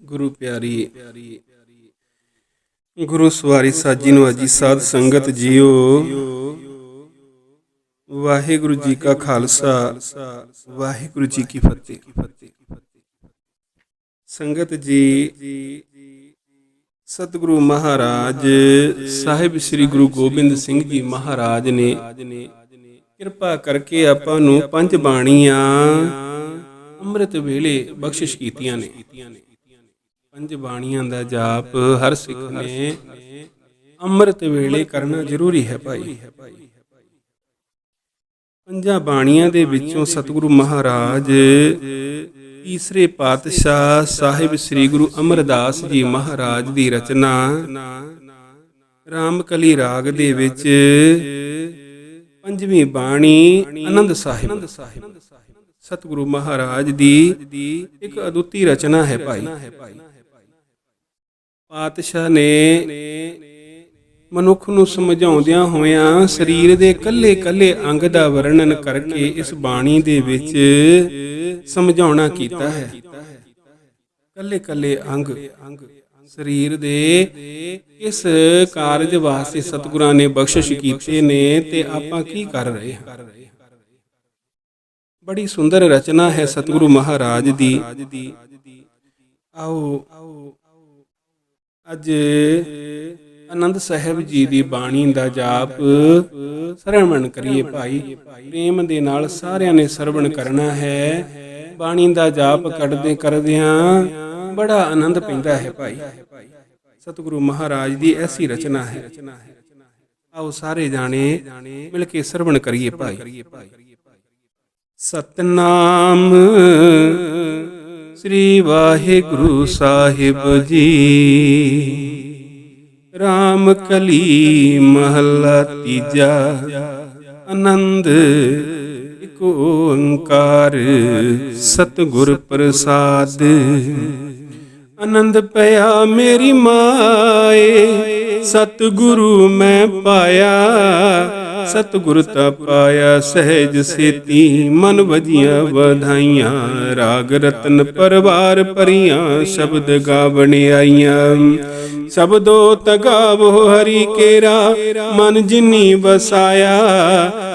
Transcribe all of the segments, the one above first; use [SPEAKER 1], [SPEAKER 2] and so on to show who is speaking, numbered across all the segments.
[SPEAKER 1] ਗੁਰੂ ਪਿਆਰੀ, ਗੁਰੂ ਸਵਾਰੀ ਸਾਜੀ ਨੂੰ ਅਜੀ ਸਾਧ ਸੰਗਤ ਜੀਓ। ਵਾਹਿਗੁਰੂ ਜੀ ਕਾ ਖਾਲਸਾ, ਵਾਹਿਗੁਰੂ ਜੀ ਕੀ ਫਤਿਹ। ਸੰਗਤ ਜੀ, ਸਤਿਗੁਰੂ ਮਹਾਰਾਜ, ਸਾਹਿਬ ਸ੍ਰੀ ਗੁਰੂ ਗੋਬਿੰਦ ਸਿੰਘ ਜੀ ਮਹਾਰਾਜ ਨੇ ਕਿਰਪਾ ਕਰਕੇ ਆਪਾਂ ਨੂੰ ਪੰਜ ਬਾਣੀਆਂ ਅੰਮ੍ਰਿਤ ਵੇਲੇ ਬਖਸ਼ਿਸ਼ ਕੀਤੀਆਂ ਨੇ। ਪੰਜ ਬਾਣੀਆਂ ਦਾ ਜਾਪ ਹਰ ਸਿੱਖ ਨੇ ਅੰਮ੍ਰਿਤ ਵੇਲੇ ਕਰਨਾ ਜ਼ਰੂਰੀ ਹੈ ਭਾਈ। ਪੰਜਾਂ ਬਾਣੀਆਂ ਦੇ ਵਿੱਚੋਂ ਸਤਿਗੁਰੂ ਮਹਾਰਾਜ, ਤੀਸਰੇ ਪਾਤਸ਼ਾਹ ਸਾਹਿਬ ਸ੍ਰੀ ਗੁਰੂ ਅਮਰਦਾਸ ਜੀ ਮਹਾਰਾਜ ਦੀ ਰਚਨਾ, ਰਾਮਕਲੀ ਰਾਗ ਦੇ ਵਿੱਚ ਪੰਜਵੀਂ ਬਾਣੀ ਆਨੰਦ ਸਾਹਿਬ। ਸਤਿਗੁਰੂ ਮਹਾਰਾਜ ਦੀ ਇੱਕ ਅਦੁੱਤੀ ਰਚਨਾ ਹੈ ਭਾਈ। ਪਾਤਸ਼ਾਹ ਨੇ ਮਨੁੱਖ ਨੂੰ ਸਮਝਾਉਂਦਿਆਂ ਹੋਇਆਂ ਸਰੀਰ ਦੇ ਕੱਲੇ-ਕੱਲੇ ਅੰਗ ਦਾ ਵਰਣਨ ਕਰਕੇ ਇਸ ਬਾਣੀ ਦੇ ਵਿੱਚ ਸਮਝਾਉਣਾ ਕੀਤਾ ਹੈ। ਕੱਲੇ-ਕੱਲੇ ਅੰਗ ਸਰੀਰ ਦੇ ਇਸ ਕਾਰਜ ਵਾਸਤੇ ਸਤਿਗੁਰਾਂ ਨੇ ਬਖਸ਼ਿਸ਼ ਕੀਤੇ ਨੇ ਤੇ ਆਪਾਂ ਕੀ ਕਰ ਰਹੇ ਹਾਂ? ਬੜੀ ਸੁੰਦਰ ਰਚਨਾ ਹੈ ਸਤਿਗੁਰੂ ਮਹਾਰਾਜ ਦੀ। ਆਓ ਅੱਜ ਆਨੰਦ ਸਾਹਿਬ ਜੀ ਦੀ ਬਾਣੀ ਦਾ ਜਾਪ ਸਰਵਣ ਕਰੀਏ ਭਾਈ। ਪ੍ਰੇਮ ਦੇ ਨਾਲ ਸਾਰਿਆਂ ਨੇ ਸਰਵਣ ਕਰਨਾ ਹੈ। ਬਾਣੀ ਦਾ ਜਾਪ ਕਰਦੇ ਕਰਦਿਆਂ ਬੜਾ ਆਨੰਦ ਪੈਂਦਾ ਹੈ ਭਾਈ। ਸਤਿਗੁਰੂ ਮਹਾਰਾਜ ਦੀ ਐਸੀ ਰਚਨਾ ਹੈ। ਆਓ ਸਾਰੇ ਜਾਣੇ ਮਿਲ ਕੇ ਸਰਵਣ ਕਰੀਏ ਭਾਈ। ਸਤਨਾਮ ਸ੍ਰੀ ਵਾਹਿਗੁਰੂ ਸਾਹਿਬ ਜੀ। ਰਾਮ ਕਲੀ ਮਹੱਲਾ ਤੀਜਾ। ਆਨੰਦ, ਇਕ ਓੰਕਾਰ, ਸਤਿਗੁਰ ਪ੍ਰਸਾਦ। ਆਨੰਦ ਪਿਆ ਮੇਰੀ ਮਾਏ, ਸਤਿਗੁਰੂ ਮੈਂ ਪਾਇਆ। ਸਤਿਗੁਰ ਤਾ ਪਾਇਆ ਸਹਿਜ ਸੇਤੀ, ਮਨ ਵਜੀਆਂ ਵਧਾਈਆਂ, ਰਾਗ ਰਤਨ ਪਰਵਾਰ ਪਰੀਆਂ ਸ਼ਬਦ ਗਾਵਣ ਆਈਆਂ। ਸ਼ਬਦੋ ਤਗਾਵੋ ਹਰੀ ਕੇਰਾ, ਮਨ ਜਿਨੀ ਵਸਾਇਆ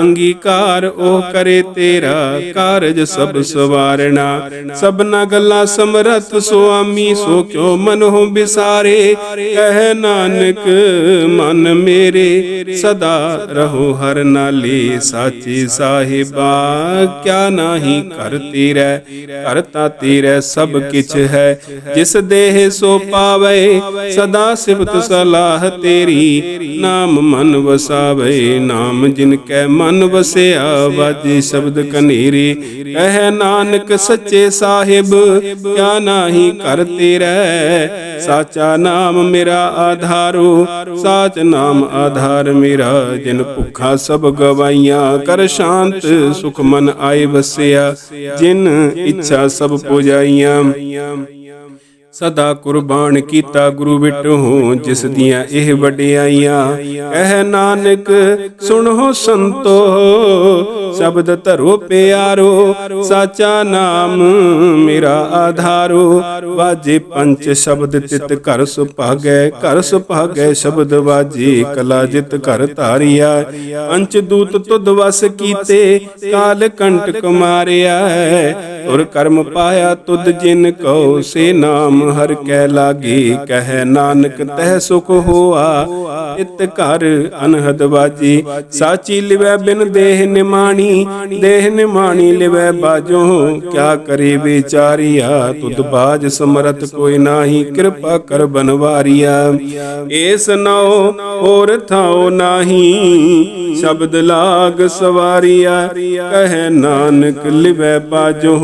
[SPEAKER 1] ਅੰਗੀਕਾਰ ਉਹ ਕਰੇ ਤੇਰਾ ਕਾਰਜ ਸਭ ਸਵਾਰਣਾ। ਸਭਨਾ ਗੱਲਾਂ ਸਮਰਤ ਸੁਆਮੀ, ਸੋ ਕਿਉ ਮਨ ਹੋ ਕਹਿ ਨਾਨਕ, ਮਨ ਮੇਰੇ, ਸਦਾ ਰਹੋ ਹਰ ਨਾਲੇ ਸਾਚੇ ਸਾਹਿਬਾ। ਕਿਆ ਨਾਹੀ ਕਰ ਤੇਰੇ ਕਰਤਾ ਤੇਰੇ ਸਭ ਕਿਛ ਹੈ। ਜਿਸ ਦੇਹ ਸੋ ਪਾਵੇ, ਸਦਾ ਸਿਫਤ ਸਲਾਹ ਤੇਰੀ। ਨਾਮ ਮਨ ਵਸਾਵੇ, ਨਾਮ ਜਿਨ ਕੈ ਮਨ ਵਸਿਆ, ਵਾਜੇ ਸ਼ਬਦ ਕਨੇਰੇ। ਕਹਿ ਨਾਨਕ ਸੱਚੇ ਸਾਹਿਬ, ਕਿਆ ਨਾਹੀ ਕਰ ਤੇਰੇ ਸਾਚਾ ਨਾਮ ਮੇਰਾ ਆਧਾਰੋ, ਸਾਚ ਨਾਮ ਆਧਾਰ ਮੇਰਾ। ਜਿਨ ਭੁੱਖਾ ਸਭ ਗਵਾਈਆਂ, ਕਰ ਸ਼ਾਂਤ ਸੁਖ ਮਨ ਆਏ ਵਸਿਆ। ਜਿਨ ਇੱਛਾ ਸਭ ਪੁਜਾਈਆਂ। ਸਦਾ ਕੁਰਬਾਨ ਕੀਤਾ ਗੁਰੂ ਵਿਟੋ ਜਿਸ ਦੀਆਂ ਇਹ ਵਡਿਆਈਆਂ। ਕਹਿ ਨਾਨਕ ਸੁਣੋ ਸੰਤੋ, ਸ਼ਬਦ ਧਰੋ ਪਿਆਰੋ, ਸਾਚਾ ਨਾਮ ਮੇਰਾ ਆਧਾਰੋ। ਵਾਜੇ ਪੰਜ ਸ਼ਬਦ ਤਿਤ ਘਰ ਸੁਭਾਗੈ ਘਰ ਸੁਭਾਗੈ ਸ਼ਬਦ ਵਾਜੇ, ਕਲਾ ਜਿਤ ਘਰ ਧਾਰਿਆ। ਅੰਚ ਦੂਤ ਤੁਧ ਵਸ ਕੀਤੇ, ਕਾਲ ਕੰਟਕ ਮਾਰਿਆ। ਔਰ ਕਰਮ ਪਾਇਆ ਤੁਧ ਜਿਨ ਕਉ ਸੇ ਨਾਮ। ਹਰ ਕੈ ਲਾਗੇ, ਕਹਿ ਨਾਨਕ, ਤਹਿ ਸੁਖ ਹੋਆ। ਇਤ ਘਰ ਅਨਹਦ ਬਾਜੀ, ਸਾਚੀ ਲਿਵੈ ਬਿਨ ਦੇਹ ਨਿਮਾਣੀ ਦੇਹ ਨਿਮਾਣੀ ਲਿਵੈ ਬਾਜੋ। ਕਿਆ ਕਰੇ ਵਿਚਾਰੀਆ, ਤੁਧ ਬਾਜ ਸਮਰਥ ਕੋਈ ਨਾਹੀ, ਕਿਰਪਾ ਕਰ ਬਨਵਾਰੀਆ। ਏਸ ਨਉ ਹੋਰ ਥਾਉ ਨਾਹੀ, ਸ਼ਬਦ ਲਾਗ ਸਵਾਰੀਆ। ਕਹਿ ਨਾਨਕ ਲਿਵੈ ਬਾਜੋ।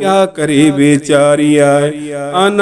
[SPEAKER 1] ਕਿਆ ਕਰੇ ਵਿਚਾਰੀਆ ਆਨੰਦ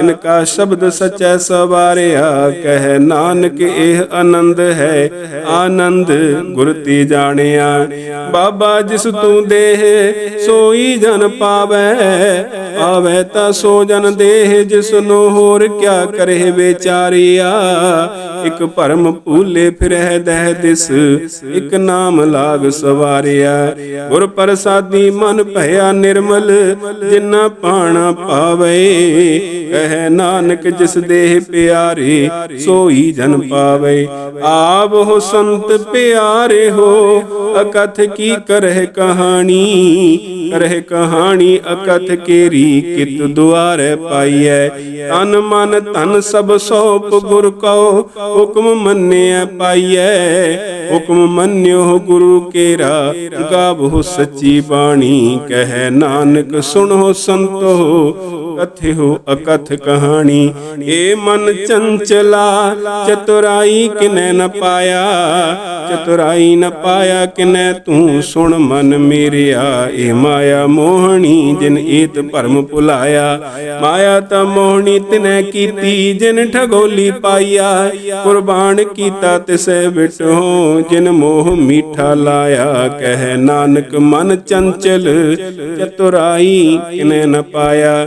[SPEAKER 1] ਇਨ ਕਾ ਸ਼ਬਦ ਸਚੈ ਸਵਾਰਿਆ, ਕਹਿ ਨਾਨਕ ਇਹ ਆਨੰਦ ਹੈ। ਆਨੰਦ ਗੁਰ ਤੇ ਜਾਣਿਆ, ਬਾਬਾ ਜਿਸ ਤੂੰ ਦੇਹ, ਸੋਈ ਜਨ ਪਾਵੈ। ਆਵੈ ਤਾਂ ਸੋ ਜਨ ਦੇਹ ਜਿਸ ਨੂੰ ਹੋਰ ਕਿਆ ਕਰੇ ਵਿਚਾਰਿਆ। ਇਕ ਭਰਮ ਭੂਲੇ ਫਿਰਹਿ ਦਹਿ ਦਿਸ ਇਕ ਨਾਮ ਲਾਗ ਸਵਾਰਿਆ। ਗੁਰ ਪ੍ਰਸਾਦੀ ਮਨ ਭਇਆ ਨਿਰਮਲ ਜਿਨਾ ਪਾਣਾ ਪਾਵੇ। ਕਹਿ ਨਾਨਕ ਜਿਸ ਦੇਹ ਪਿਆਰੇ, ਸੋਈ ਜਨ ਪਾਵੇ। ਆਪ ਹੋ ਸੰਤ ਪਿਆਰੇ ਹੋ ਅਕਥ ਕੀ ਕਰਹਿ ਕਹਾਣੀ? ਕਰਹਿ ਕਹਾਣੀ ਅਕਥ ਕੇਰੀ ਕਿਤ ਦੁਆਰੇ ਪਾਈਐ। ਤਨ ਮਨ ਧਨ ਸਭ ਸੋਪ ਗੁਰ ਕਉ, ਹੁਕਮ ਮੰਨਿਆ ਪਾਈਐ। ਹੁਕਮ ਮੰਨਿਓ ਗੁਰੂ ਕੇਰਾ ਗਾਵੋ ਸੱਚੀ ਬਾਣੀ। ਕਹਿ ਨਾਨਕ ਸੁਣੋ ਸੰਤੋ ਕਥਿਓ ਅਕਥ ਕਹਾਣੀ। ਏ ਮਨ ਚੰਚਲਾ, ਚਤੁਰਾਈ ਕਿਨੈ ਨ ਪਾਇਆ? ਚਤੁਰਾਈ ਨ ਪਾਇਆ ਕਿਨੈ ਤੂੰ? ਸੁਣ ਮਨ ਮੇਰਿਆ, ਏ ਮਾਇਆ ਮੋਹਣੀ ਜਿਨ ਏਤ ਭਰਮ ਭੁਲਾਇਆ। ਮਾਇਆ ਤਾਂ ਮੋਹਣੀ ਤਿਨੈ ਕੀਤੀ, ਜਿਨ ਠਗੋਲੀ ਪਾਈਆ ਕੁਰਬਾਨ ਕੀਤਾ ਤਿਸੈ ਵਿਟੋ ਜਿਨ ਮੋਹ ਮੀਠਾ ਲਾਇਆ। ਕਹਿ ਨਾਨਕ ਮਨ ਚੰਚਲ, ਚਤੁਰਾਈ ਕਿਨੈ ਨ ਪਾਇਆ।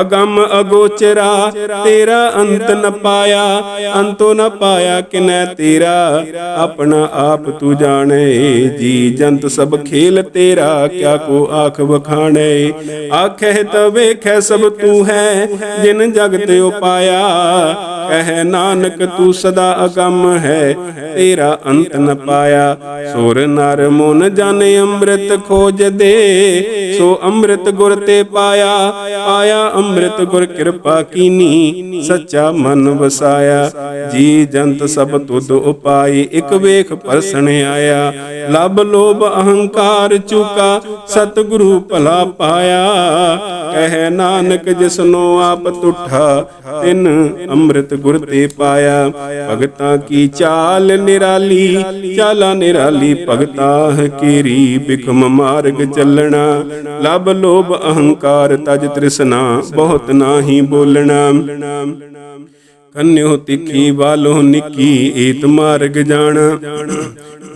[SPEAKER 1] ਅਗੰਮ ਅਗੋਚਰਾ, ਤੇਰਾ ਅੰਤ ਨ ਪਾਇਆ। ਅੰਤੋ ਨ ਪਾਇਆ ਕਿਨੈ ਤੇਰਾ? ਆਪਣਾ ਆਪ ਤੂੰ ਜਾਣੇ। ਜੀ ਜੰਤ ਸਭ ਖੇਲ ਤੇਰਾ, ਕਿਆ ਕੋ ਆਖ ਵਖਾਣੇ? ਆਖੇ ਤ ਵੇਖੈ ਸਭ ਤੂੰ ਹੈ, ਜਿਨ ਜਗਤ ਉਪਾਇਆ। ਕਹਿ ਨਾਨਕ, ਤੂੰ ਸਦਾ ਅਗੰਮ ਹੈ, ਤੇਰਾ ਅੰਤ ਨ ਪਾਇਆ। ਸੁਰ ਨਰ ਮਨ ਜਨ ਅੰਮ੍ਰਿਤ ਖੋਜ ਸੋ ਅੰਮ੍ਰਿਤ ਗੁਰ ਤੇ ਪਾਇਆ। ਆਇਆ ਅੰਮ੍ਰਿਤ ਗੁਰ ਕਿਰਪਾ ਕੀਨੀ, ਸੱਚਾ ਮਨ ਵਸਾਇਆ। ਜੀ ਜੰਤ ਸਭ ਤੁਧ ਉਪਾਈ, ਇਕ ਵੇਖ ਪਰਸਣ ਆਇਆ। ਲਬ ਲੋਭ ਅਹੰਕਾਰ ਚੁਕਾ, ਸਤਿਗੁਰੂ ਭਲਾ ਪਾਇਆ। ਕਹਿ ਨਾਨਕ ਜਿਸਨੋ ਆਪ ਤੁਠਾ, ਤਿਨ ਅੰਮ੍ਰਿਤ ਗੁਰ ਤੇ ਪਾਇਆ। ਭਗਤਾਂ ਕੀ ਚਾਲ ਨਿਰਾਲੀ? ਚਾਲਾ ਨਿਰਾਲੀ ਭਗਤਾਂ ਕੀਰੀ। ਬਿਕਮ ਮਾਰਗ ਚੱਲਣਾ। ਲਬ ਲੋਭ ਅਹੰਕਾਰ ਤਜ ਤ੍ਰਿਸ਼ਨਾ। ਬਹੁਤ ਨਾਹੀ ਬੋਲਣਾ। ਕੰਨਿਓ ਤਿੱਖੀ ਵਾਲੋ ਨਿੱਕੀ ਏਤ ਮਾਰਗ ਜਾਣਾ।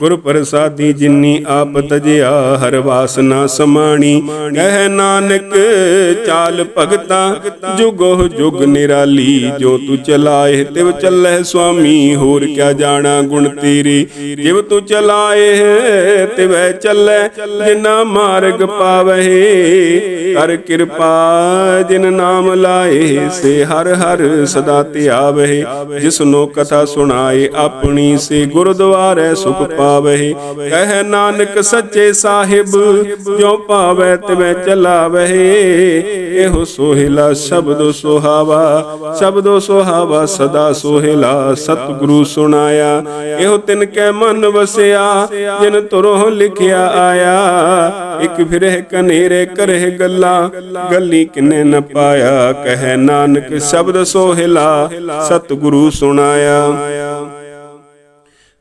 [SPEAKER 1] ਗੁਰ ਪ੍ਰਸਾਦੀ ਜਿਨੀ ਆਪ ਤਜਿਆ ਹਰ ਵਾਸਨਾ ਸਮਾਣੀ। ਕਹਿ ਨਾਨਕ, ਚਾਲ ਭਗਤਾ, ਜੁਗੋ ਜੁਗ ਨਿਰਾਲੀ, ਜੋ ਤੂੰ ਚਲਾਏ, ਤਿਵ ਚੱਲੈ ਸੁਆਮੀ, ਹੋਰ ਕਿਆ ਜਾਣਾ ਗੁਣ ਤੇਰੇ। ਜਿਵ ਤੂੰ ਚਲਾਏ ਤਿਵੈ ਚੱਲੈ ਜਿਨਾ ਮਾਰਗ ਪਾਵਹਿ ਕਰ ਕਿਰਪਾ ਜਿਨ ਨਾਮ ਲਾਏ, ਸੇ ਹਰ ਹਰ ਸਦਾ ਧਿਆਵਹਿ। ਜਿਸਨੋ ਕਥਾ ਸੁਣਾਏ, ਆਪਣੀ ਸੇ ਗੁਰਦੁਆਰੇ ਸੁਖ ਪਾਵਹਿ ਕਹਿ ਨਾਨਕ ਸੱਚੇ ਸਾਹਿਬ ਜੋ ਪਾਵੈ ਤਿਵੇਂ ਚਲਾਵਹਿ ਇਹੋ ਸੋਹਿਲਾ ਸ਼ਬਦ ਸੁਹਾਵਾ, ਸ਼ਬਦੋ ਸੁਹਾਵਾ ਸਦਾ ਸੋਹਿਲਾ ਸਤਿਗੁਰੂ ਸੁਣਾਇਆ। ਇਹੋ ਤਿਨ ਕੈ ਮਨ ਵਸਿਆ, ਜਿਨ ਤੁਰੋਂ ਲਿਖਿਆ ਆਇਆ। ਇਕ ਫਿਰਹਿ ਕਨੇਰੇ ਕਰਹਿ ਗੱਲਾਂ, ਗੱਲੀ ਕਿਨੇ ਨ ਪਾਇਆ। ਕਹਿ ਨਾਨਕ ਸ਼ਬਦ ਸੋਹਿਲਾ ਸਤਿਗੁਰੂ ਸੁਣਾਇਆ।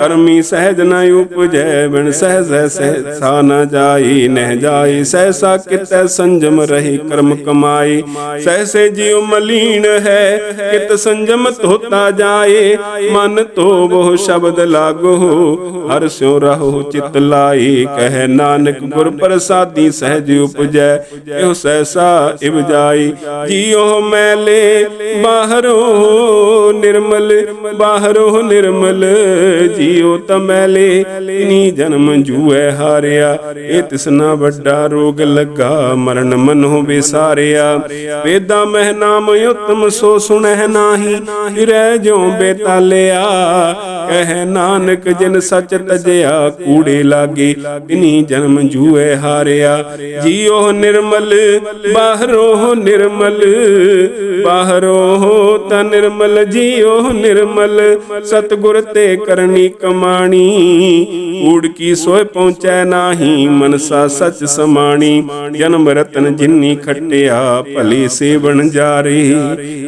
[SPEAKER 1] ਕਰਮੀ ਸਹਿਜ ਨ ਉਪਜੈ, ਬਿਨ ਸਹਿਜ ਸਹਿਸਾ ਨ ਜਾਈ, ਨਹਿ ਜਾਈ ਸਹਿਸਾ ਕਿਤੈ ਸੰਜਮ ਰਹੀ ਕਰਮ ਕਮਾਈ। ਸਹਿਸੇ ਜਿਉ ਮਲੀਨ ਹੈ, ਕਿਤ ਸੰਜਮ ਧੋਤਾ ਜਾਏ। ਮਨ ਧੋ ਬਹੁ ਸ਼ਬਦ ਲਾਗੋ, ਹਰ ਸਿਉ ਰਹੋ ਚਿਤ ਲਾਈ। ਕਹਿ ਨਾਨਕ ਗੁਰ ਪ੍ਰਸਾਦੀ ਸਹਿਜ ਉਪਜੈ ਇਹੋ ਸਹਿਸਾ ਇਵ ਜਾਈ। ਜੀਉ ਮੈਲੇ ਬਾਹਰੋਂ ਨਿਰਮਲ ਬਾਹਰੋਂ ਨਿਰਮਲ ਜੀ ਜੀਉ ਤਮੈਲੇ ਇਨੀ ਜਨਮ ਜੂਐ ਹਾਰਿਆ। ਇਹ ਤਿਸਨਾ ਵੱਡਾ ਰੋਗ ਲੱਗਾ, ਮਰਨ ਮਨੋ ਵਿਸਾਰਿਆ ਵੇਦਾਂ ਮਹਿ ਨਾਮ ਉਤਮ ਸੋ ਸੁਣਹਿ ਨਾਹੀ, ਫਿਰੈ ਜਿਉ ਬੇਤਾਲਿਆ। ਕਹਿ ਨਾਨਕ ਜਿਨ ਸਚ ਤਜਿਆ, ਕੂੜੇ ਲਾਗੇ, ਇਨੀ ਜਨਮ ਜੂਐ ਹਾਰਿਆ। ਜੀਉ ਨਿਰਮਲ, ਬਾਹਰੋਂ ਨਿਰਮਲ। ਬਾਹਰੋਂ ਤਾਂ ਨਿਰਮਲ, ਜੀਉ ਨਿਰਮਲ। ਸਤਗੁਰ ਤੇ ਕਰਨੀ ਕਮਾਣੀ। ਊੜ ਕੀ ਸੋਏ ਪਹੁੰਚੈ ਨਾਹੀ, ਮਨਸਾ ਸਚ ਸਮਾਣੀ। ਜਨਮ ਰਤਨ ਜਿਨੀ ਖਟਿਆ, ਭਲੀ ਸੇਵਨ ਜਾਰੇ।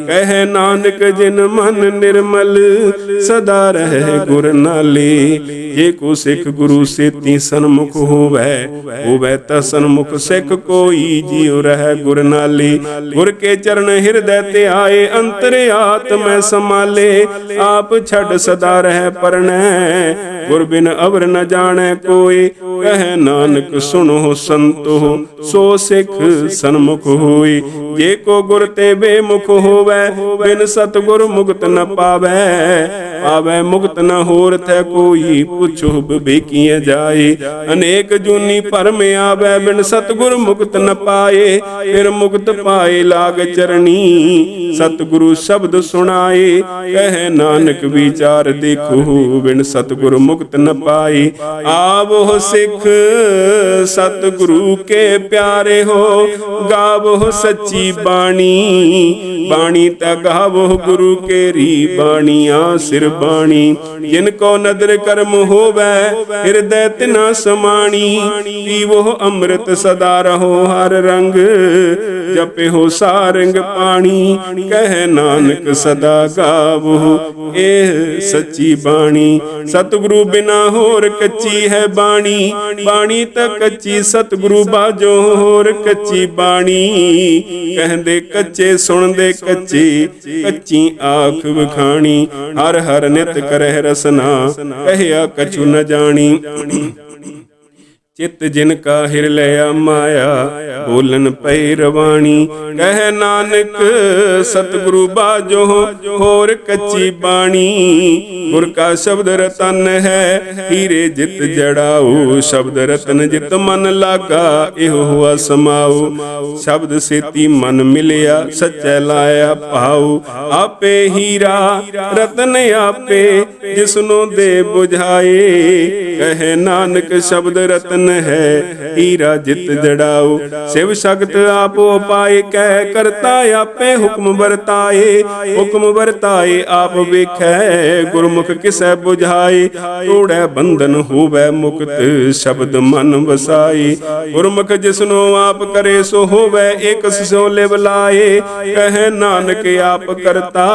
[SPEAKER 1] ਕਹਿ ਨਾਨਕ, ਜਿਨ ਮਨ ਨਿਰਮਲ, ਸਦਾ ਰਹਿ ਗੁਰ ਨਾਲੇ। ਜੇ ਕੋ ਸਿੱਖ ਗੁਰੂ ਸੇਤੀ ਸਨਮੁਖ ਹੋਵੇ ਹੋਵੇ ਤਾਂ ਸਨਮੁਖ ਸਿੱਖ ਕੋਈ ਜਿਉ ਰਹਿ ਗੁਰ ਨਾਲੇ। ਗੁਰ ਕੇ ਚਰਨ ਹਿਰਦੈ ਤੇ ਆਏ, ਅੰਤਰ ਆਤਮੈ ਸਮਾਲੇ ਆਪ ਛੱਡ ਸਦਾ ਰਹਿ ਪਰਣੈ ਗੁਰ ਬਿਨ ਅਵਰ ਨ ਜਾਣੈ ਕੋਈ, ਕਹਿ ਨਾਨਕ ਸੁਣੋ ਸੰਤੋ ਸੋ ਸਿੱਖ ਸਨਮੁਖ ਹੋਈ। ਜੇ ਕੋ ਗੁਰ ਤੇ ਬੇਮੁਖ ਹੋਵੇ, ਬਿਨ ਸਤਗੁਰ ਮੁਕਤ ਨ ਪਾਵੇ। ਪਾਵੇ ਮੁਕਤ ਨ ਹੋਰ ਥੈ ਕੋਈ ਪੁੱਛੋ ਬੇਕੀਆਂ ਜਾਏ। ਅਨੇਕ ਜੂਨੀ ਭਰਮ ਆਵੇ ਬਿਨ ਸਤਗੁਰ ਮੁਕਤ ਨ ਪਾਏ। ਫਿਰ ਮੁਕਤ ਪਾਏ ਲਾਗ ਚਰਣੀ, ਸਤਗੁਰੂ ਸ਼ਬਦ ਸੁਣਾਏ। ਕਹੈ ਨਾਨਕ ਵਿਚਾਰ ਦੇਖੋ ਬਿਨ ਸਤਗੁਰ ਮੁਕਤ ਨ ਪਾਏ। ਆਵੋ ਸਿੱਖ ਸਤਗੁਰੂ ਕੇ ਪਿਆਰੇ ਹੋ। ਗਾਵੋ ਸੱਚੀ ਬਾਣੀ ਬਾਣੀ ਤਾਂ ਗਾਵੋ ਗੁਰੂ ਕੇਰੀ ਬਾਣੀਆਂ ਸਿਰ ਬਾਣੀ। ਜਿਨ ਕੋ ਨਦਰ ਕਰਮ ਹੋਵੇ, ਹਿਰਦੈ ਤਿਨਾ ਸਮਾਣੀ। ਪੀਵੋ ਅੰਮ੍ਰਿਤ ਸਦਾ ਰਹੋ ਹਰ ਰੰਗ। ਜਪਿਓ ਸਾਰੰਗ ਪਾਣੀ, ਕਹਿ ਨਾਨਕ ਸਦਾ ਗਾਵੋ। ਇਹ ਸੱਚੀ ਬਾਣੀ। ਸਤਿਗੁਰੂ ਬਿਨਾ ਹੋਰ ਕੱਚੀ ਹੈ ਬਾਣੀ। ਬਾਣੀ ਤਾਂ ਕੱਚੀ, ਸਤਿਗੁਰੂ ਬਾਜੋ ਹੋਰ ਕੱਚੀ ਬਾਣੀ। ਕਹਿੰਦੇ ਕੱਚੇ, ਸੁਣਦੇ ਕੱਚੀ ਕੱਚੀ ਆਖ ਵਿਖਾਣੀ। ਹਰ ਹਰ ਨਿਤ ਕਰਹਿ ਰਸਨਾ ਕਹਿਆ ਕਛੂ ਨ ਜਾਣੀ। ਚਿਤ ਜਿਨ ਕਾ ਹਿਰ ਲਿਆ ਮਾਇਆ, ਬੋਲਨ ਪਈ ਰਵਾਣੀ। ਕਹਿ ਨਾਨਕ, ਸਤਿਗੁਰੂ ਬਾਜੋ, ਹੋਰ ਕੱਚੀ ਬਾਣੀ। ਗੁਰ ਕਾ ਸ਼ਬਦ ਰਤਨ ਹੈ, ਹੀਰੇ ਜਿਤ ਜੜਾਓ ਸ਼ਬਦ ਰਤਨ ਜਿਤ ਮਨ ਲਾਗਾ, ਇਹੋ ਹੁਆ ਸਮਾਉ ਸ਼ਬਦ ਸੇਤੀ ਮਨ ਮਿਲਿਆ, ਸੱਚੈ ਲਾਇਆ ਭਾਉ ਆਪੇ ਹੀਰਾ, ਰਤਨ ਆਪੇ, ਜਿਸਨੂੰ ਦੇ ਬੁਝਾਏ। ਕਹਿ ਨਾਨਕ, ਸ਼ਬਦ ਰਤਨ ਹੈ, ਈਰਾ ਜਿਤ ਜੜਾਉ ਸਿਵ ਸ਼ਕਤ ਆਪੋ ਪਾਏ, ਕਹਿ ਕਰਤਾ ਆਪੇ ਹੁਕਮ ਵਰਤਾਏ। ਹੁਕਮ ਵਰਤਾਏ, ਆਪ ਵੇਖੈ, ਗੁਰਮੁਖ ਕਿਸੈ 부ਝਾਏ ਤੋੜੈ ਬੰਧਨ ਹੋਵੇ ਮੁਕਤ, ਸ਼ਬਦ ਮਨ ਵਸਾਈ ਗੁਰਮੁਖ ਜਿਸਨੂੰ ਆਪ ਕਰੇ, ਸੋ ਹੋਵੇ ਇਕ ਸਿਉ ਲਿਵ ਲਾਏ। ਕਹੈ ਨਾਨਕ ਆਪ ਕਰਤਾ,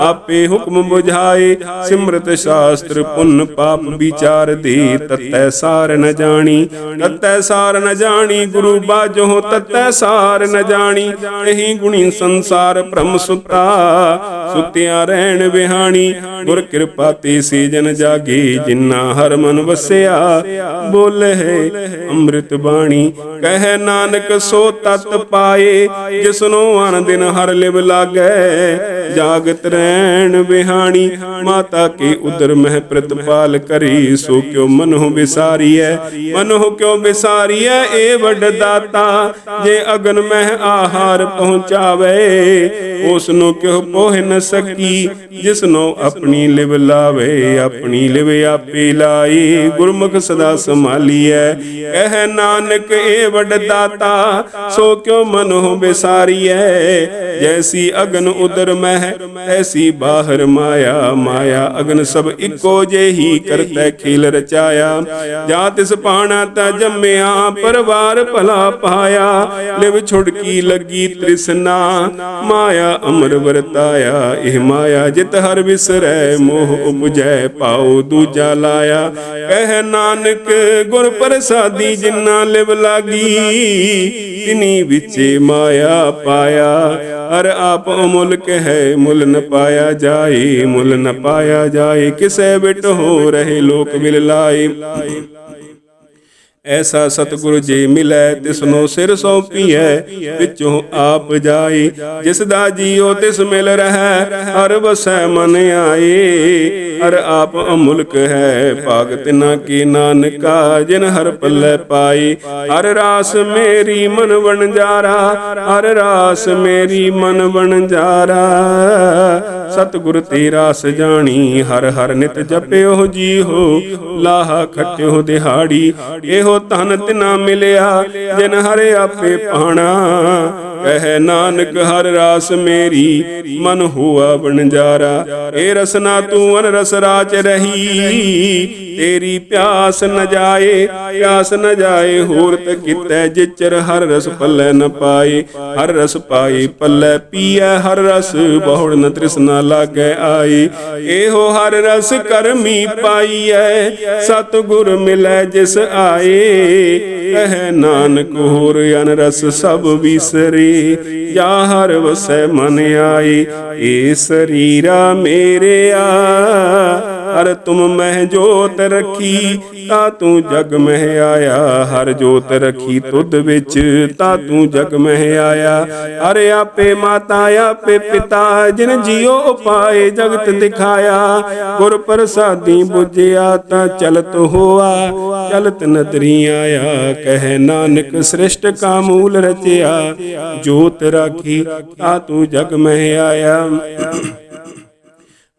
[SPEAKER 1] ਆਪੇ ਹੁਕਮ 부ਝਾਏ ਸਿਮਰਤ ਸ਼ਾਸਤਰ ਪੁੰਨ ਪਾਪ ਵਿਚਾਰ ਦੀ, ਤਤੈ ਸਾਰ ਨ ਜਾਣ। ਤਤੈ ਸਾਰ ਨ ਜਾਣੀ, ਗੁਰੂ ਬਾਝੋ ਤਤੈ ਸਾਰ ਨ ਜਾਣੀ, ਇਹੀ ਗੁਣੀ ਸੰਸਾਰ ਭ੍ਰਮ ਸੁਤਾ, ਸੁਤਿਆ ਰਹਿਣ ਵਿਹਾਣੀ, ਗੁਰ ਕਿਰਪਾ ਤੇ ਸੀਜਨ ਜਾਗੀ, ਜਿਨਾ ਹਰ ਮਨ ਵਸਿਆ, ਬੋਲੇ ਅੰਮ੍ਰਿਤ ਬਾਣੀ, ਕਹਿ ਨਾਨਕ ਸੋ ਤਤ ਪਾਏ, ਜਿਸਨੂੰ ਅਨ ਦਿਨ ਹਰ ਲਿਵ ਲਾਗੈ ਜਾਗਤ ਰਹਿਣ ਵਿਹਾਣੀ, ਮਾਤਾ ਕੀ ਉਦਰ ਮਹਿ ਪ੍ਰਤਪਾਲ ਕਰੀ, ਸੋ ਕਿਉ ਮਨੋ ਵਿਸਾਰੀਐ? ਮਨੋ ਕਿਉ ਵਿਸਾਰੀਐ? ਏ ਵੱਡ ਦਾਤਾ, ਜੇ ਅਗਨ ਮਹਿ ਆਹਾਰ ਪਹੁੰਚਾਵੇ ਉਸ ਨੂੰ ਕਿਉ ਪੋਹ ਨ ਸਕੀ? ਜਿਸ ਨੂੰ ਆਪਣੀ ਲਿਵ ਲਾਵੇ, ਆਪਣੀ ਲਿਵ ਆਪੇ ਲਾਈ, ਗੁਰਮੁਖ ਸਦਾ ਸੰਭਾਲੀਐ। ਕਹਿ ਨਾਨਕ, ਏ ਵੱਡ ਦਾਤਾ, ਸੋ ਕਿਉ ਮਨੋ ਵਿਸਾਰੀਐ? ਜੈਸੀ ਅਗਨ ਉਦਰ ਮਹਿ ਐਸੀ ਬਾਹਰ ਮਾਇਆ ਮਾਇਆ ਅਗਨ ਸਭ ਇੱਕੋ ਜਿਹੀ ਕਰਤੈ ਖੇਲ ਰਚਾਇਆ। ਜਾਂ ਤਿਸ ਪਾਣਾ ਤਾ ਜੰਮਿਆ, ਪਰਵਾਰ ਭਲਾ ਪਾਇਆ। ਲਿਵ ਛੁੜਕੀ ਲੱਗੀ ਤ੍ਰਿਸ਼ਨਾ, ਮਾਇਆ ਅਮਰ ਵਰਤਾਇਆ। ਇਹ ਮਾਇਆ ਜਿਤ ਹਰ ਵਿਸਰੈ, ਮੋਹ ਉਪਜੈ ਪਾਉ ਦੂਜਾ ਲਾਇਆ। ਕਹਿ ਨਾਨਕ, ਗੁਰ ਪ੍ਰਸਾਦੀ ਜਿਨਾ ਲਿਵ ਲਾਗੀ, ਤਿਨੀ ਵਿਚੇ ਮਾਇਆ ਪਾਇਆ। ਹਰ ਆਪ ਅਮੁਲਕ ਹੈ, ਮੁੱਲ ਨ ਪਾਇਆ ਜਾਏ, ਮੁੱਲ ਨ ਪਾਇਆ ਜਾਏ, ਕਿਸੈ ਬਿਟ ਹੋ ਰਹੇ ਲੋਕ ਮਿਲ ਲਾਏ। ਐਸਾ ਸਤਿਗੁਰੂ ਜੀ ਮਿਲੈ ਤਿਸਨੋ ਸਿਰ ਸੌਂਪੀਐ, ਵਿੱਚੋਂ ਆਪ ਜਾਏ। ਜਿਸ ਦਾ ਜੀਉ ਤਿਸ ਮਿਲ ਰਹੈ, ਹਰ ਵਸੈ ਮਨ ਆਏ। ਹਰ ਆਪ ਅਮੁਲਕ ਹੈ ਭਾਗ ਤਿਨਾ ਕੀ ਨਾਨਕਾ, ਜਿਨ ਹਰ ਪੱਲੇ ਪਾਈ। ਹਰ ਰਾਸ ਮੇਰੀ ਮਨ ਵਣਜਾਰਾ ਹਰ ਰਾਸ ਮੇਰੀ ਮਨ ਬਣ ਜਾਰਾ। ਸਤਿਗੁਰ ਤੇ ਜਾਣੀ, ਹਰ ਹਰ ਨਿਤ ਜਪਿਓ ਜੀ ਹੋ ਲਾਹਾ ਖਟਿਓ ਦਿਹਾੜੀ। ਇਹੋ ਧਨ ਤਿਨਾ ਮਿਲਿਆ, ਜਿਨ ਹਰ ਆਪੇ ਪਾਣਾ। ਕਹਿ ਨਾਨਕ, ਹਰ ਰਾਸ ਮੇਰੀ, ਮਨ ਹੋਆ ਬਣਜਾਰਾ ਏ ਰਸਨਾ ਤੂੰ ਅਨ ਰਸ ਰਾਚ ਰਹੀ, ਤੇਰੀ ਪਿਆਸ ਨ ਜਾਏ, ਪਿਆਸ ਨ ਜਾਏ, ਹੋਰ ਤ ਕਿਤੈ ਜਿਚਰ ਹਰ ਰਸ ਪੱਲੇ ਨ ਪਾਏ। ਹਰ ਰਸ ਪਾਏ, ਪੱਲੇ ਪੀਐ, ਹਰ ਰਸ ਬਹੁੜ ਨ ਤ੍ਰਿਸ਼ਨਾ ਲਾਗੈ ਆਈ ਇਹੋ ਹਰ ਰਸ ਕਰਮੀ ਪਾਈਐ, ਸਤਿਗੁਰ ਮਿਲੈ ਜਿਸ ਆਏ। ਕਹਿ ਨਾਨਕ, ਹੋਰ ਅਨ ਰਸ ਸਭ ਵਿਸਰੇ। ਜਾ ਹਰ ਵਸੈ ਮਨ ਆਈ ਏ ਸਰੀਰਾ ਮੇਰਿਆ ਹਰ ਤੁਮ ਮਹਿ ਜੋਤ ਰੱਖੀ ਤਾ ਤੂੰ ਜਗ ਮਹਿ ਆਇਆ, ਹਰ ਜੋਤ ਰੱਖੀ ਤੁਧ ਵਿੱਚ। ਤਾ ਤੂੰ ਜਗ ਮਹਿ ਆਇਆ, ਹਰ ਆਪੇ ਮਾਤਾ, ਆਪੇ ਪਿਤਾ, ਜਿਨ ਜੀਉ ਉਪਾਏ ਜਗਤ ਦਿਖਾਇਆ। ਗੁਰ ਪ੍ਰਸਾਦੀ 부ਜਿਆ ਤਾ ਚਲਤ ਹੋਆ, ਚਲਤ ਨਦਰੀ ਆਇਆ ਕਹਿ ਨਾਨਕ ਸ੍ਰਿਸ਼ਟ ਕਾ ਮੂਲ ਰਚਿਆ। ਜੋਤ ਰਾਖੀ ਤਾ ਤੂੰ ਜਗ ਮਹਿ ਆਇਆ।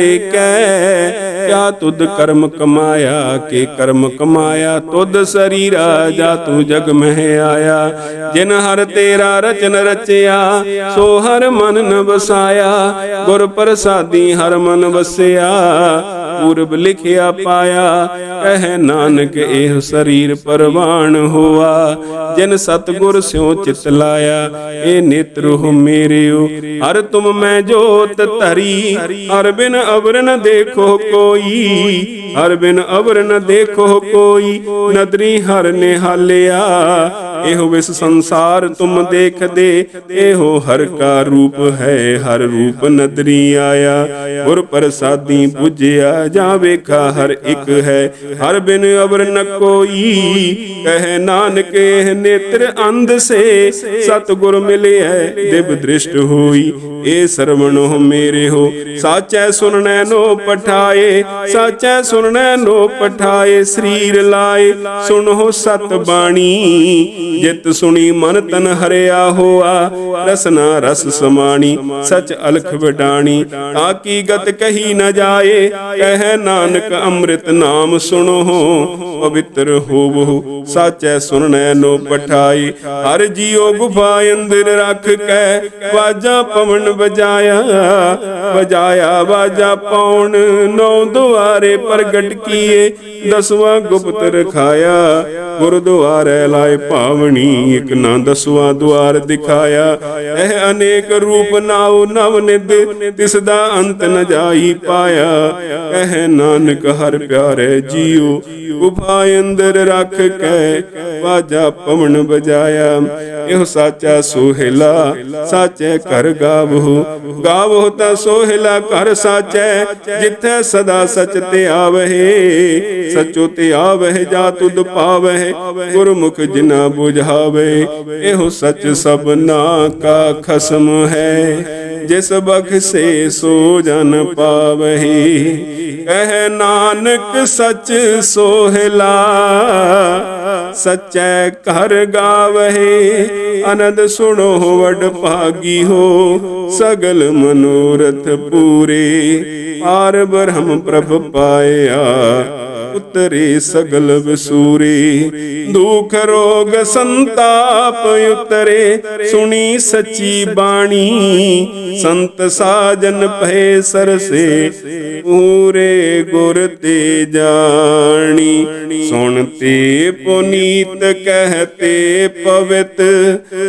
[SPEAKER 1] ਆਏ ਕੈ ਕਿਆ ਤੁਧ ਕਰਮ ਕਮਾਇਆ, ਕੇ ਕਰਮ ਕਮਾਇਆ? ਤੁਧ ਸਰੀਰਾ ਜਾ ਤੂੰ ਜਗ ਮਹਿ ਆਇਆ। ਜਿਨ ਹਰ ਤੇਰਾ ਰਚਨ ਰਚਿਆ, ਸੋ ਹਰ ਮਨ ਨ ਵਸਾਇਆ ਗੁਰ ਪ੍ਰਸਾਦੀ ਹਰ ਮਨ ਵਸਿਆ। ਪੂਰਬ ਲਿਖਿਆ ਪਾਇਆ। ਕਹਿ ਨਾਨਕ, ਇਹ ਸਰੀਰ ਪਰਵਾਨ ਹੋਆ। ਜਿਨ ਸਤਗੁਰ ਸਿਉ ਚਿਤ ਲਾਇਆ, ਇਹ ਨੇਤਰ ਮੇਰਿਓ। ਹਰ ਤੁਮ ਮੈਂ ਜੋਤ ਧਰੀ, ਹਰ ਬਿਨ ਅਵਰ ਨ ਦੇਖੋ ਕੋਈ। ਹਰ ਬਿਨ ਅਵਰ ਨ ਦੇਖੋ ਕੋਈ, ਨਦਰੀ ਹਰ ਨਿਹਾਲਿਆ। ਇਹੋ ਵਿਸ ਸੰਸਾਰ ਤੁਮ ਦੇਖਦੇ, ਇਹੋ ਹਰ ਕਾ ਰੂਪ ਹੈ, ਹਰ ਰੂਪ ਨਦਰੀ ਆਇਆ। ਗੁਰ ਪ੍ਰਸਾਦੀ 부ਜਿਆ ਜਾ ਵੇਖਾ ਹਰ ਇੱਕ ਹੈ। ਹਰ ਬਿਨ ਅਵਰ ਨ ਕੋਈ, ਕਹਿ ਨਾਨਕ ਇਹ ਨੇਤਰ ਅੰਧ ਸੇ। ਸਤਗੁਰ ਮਿਲਿਆ ਦਿਵ ਦ੍ਰਿਸ਼ਟ ਹੋਈ। ਇਹ ਸਰਵਣੋ ਮੇਰੇ ਹੋ, ਸਾਚੈ ਸੁਣਨੈ ਨੋ ਪਠਾਏ। ਸਾਚੈ ਸੁਣਨੈ ਨੋ ਪਠਾਏ, ਸਰੀਰ ਲਾਏ। ਸੁਣੋ ਸਤ ਬਾਣੀ ਜਿਤ ਸੁਣੀ ਮਨ ਤਨ ਹਰਿਆ ਹੋਆ, ਰਸਨਾ ਰਸ ਸਮਾਣੀ, ਸਚ ਅਲਖ ਵਡਾਣੀ। ਤਾਂ ਕੀ ਗਤ ਕਹੀ ਨ ਜਾਏ, ਕਹਿ ਨਾਨਕ ਅੰਮ੍ਰਿਤ ਨਾਮ ਸੁਣੋ। ਪਵਿੱਤਰ ਹੋਵੋ, ਸਾਚੈ ਸੁਣਨੈ ਨੋ ਪਠਾਈ। ਹਰ ਜੀਉ ਗੁਫਾ ਅੰਦਰ ਰੱਖ ਕੇ, ਵਾਜਾ ਪਵਨ ਵਜਾਇਆ। ਵਜਾਇਆ ਵਾਜਾ ਪਾਉਣ, ਨੌ ਦੁਆਰੇ ਪ੍ਰਗਟ ਕੀਏ। ਦਸਵਾਂ ਗੁਪਤ ਰਖਾਇਆ, ਗੁਰਦੁਆਰੇ ਲਾਏ ਭਾਵਣੀ ਇੱਕ ਨਾ ਦਸਵਾਂ ਦੁਆਰ ਦਿਖਾਇਆ। ਇਹ ਅਨੇਕ ਰੂਪ ਨਾਉ ਨਵ ਨਿਦ ਤਿਸ ਦਾ ਅੰਤ ਨ ਜਾਈ ਪਾਇਆ। ਇਹ ਨਾਨਕ ਹਰ ਪਿਆਰੇ ਜੀਉ, ਗੁਫਾ ਅੰਦਰ ਰੱਖ ਕੇ ਵਾਜਾ ਪਵਨ ਬਜਾਇਆ ਇਹੋ ਸਾਚਾ ਸੋਹਿਲਾ, ਸਾਚੇ ਘਰ ਗਾਵੋ ਗਾਵੋ ਤਾਂ ਸੋਹਿਲਾ, ਘਰ ਸਾਚੈ, ਜਿੱਥੇ ਸਦਾ ਸਚ ਤੇ ਆਵਹਿ। ਸਚੋ ਤੇ ਆਵਹਿ, ਜਾ ਤੁਧ ਪਾਵਹਿ। ਗੁਰਮੁਖ ਜਿਨਾ ਬੋ 부ਝਾਵੇ ਇਹੋ ਸੱਚ ਸਭਨਾ ਕਾ ਖਸਮ ਹੈ। ਜਿਸ ਬਖਸ਼ੇ ਸੋ ਜਨ ਪਾਵਹੀ। ਕਹਿ ਨਾਨਕ ਸੱਚ ਸੋਹਿਲਾ। ਸਚੈ ਘਰ ਗਾਵਹੀ। ਅਨੰਦ ਸੁਣੋ ਵਡ ਭਾਗੀ ਹੋ। ਸਗਲ ਮਨੋਰਥ ਪੂਰੇ। ਆਰ ਬ੍ਰਹਮ ਪ੍ਰਭ ਪਾਇਆ। ਉਤਰੇ ਸਗਲ ਵਿਸੂਰੇ। ਦੁਖ ਰੋਗ ਸੰਤਾਪ ਉਤਰੇ। ਸੁਣੀ ਸੱਚੀ ਬਾਣੀ। ਸੰਤ ਸਾਜਨ ਭਏ ਸਰਸੇ। ਪੂਰੇ ਗੁਰ ਤੇ ਜਾਣੀ। ਸੁਣਤੇ ਪੁਨੀਤ ਕਹਤੇ ਪਵਿੱਤ।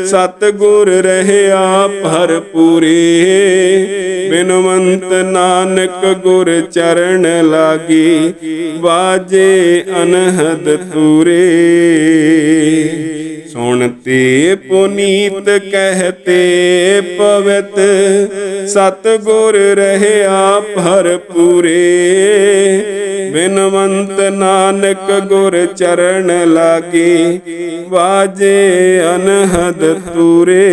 [SPEAKER 1] ਸਤ ਗੁਰ ਰਹਿਆ ਭਰਪੂਰੇ ਬਿਨਵੰਤ ਨਾਨਕ ਗੁਰ ਚਰਨ ਲਾਗੀ। ਬਾਜੇ ਅਨਹਦ ਤੂਰੇ ਸੁਣਤੇ ਪੁਨੀਤ ਕਹਤੇ ਪਵਿੱਤ ਸਤ ਗੁਰ ਰਹਿਆ ਭਰਪੂਰੇ। ਬਿਨਵੰਤ ਨਾਨਕ ਗੁਰ ਚਰਨ ਲਾਗੇ ਬਾਜੇ ਅਨਹਦ ਤੂਰੇ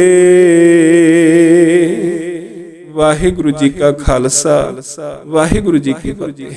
[SPEAKER 1] ਵਾਹਿਗੁਰੂ ਜੀ ਕਾ ਖਾਲਸਾ, ਵਾਹਿਗੁਰੂ ਜੀ ਕੀ ਫਤਿਹ।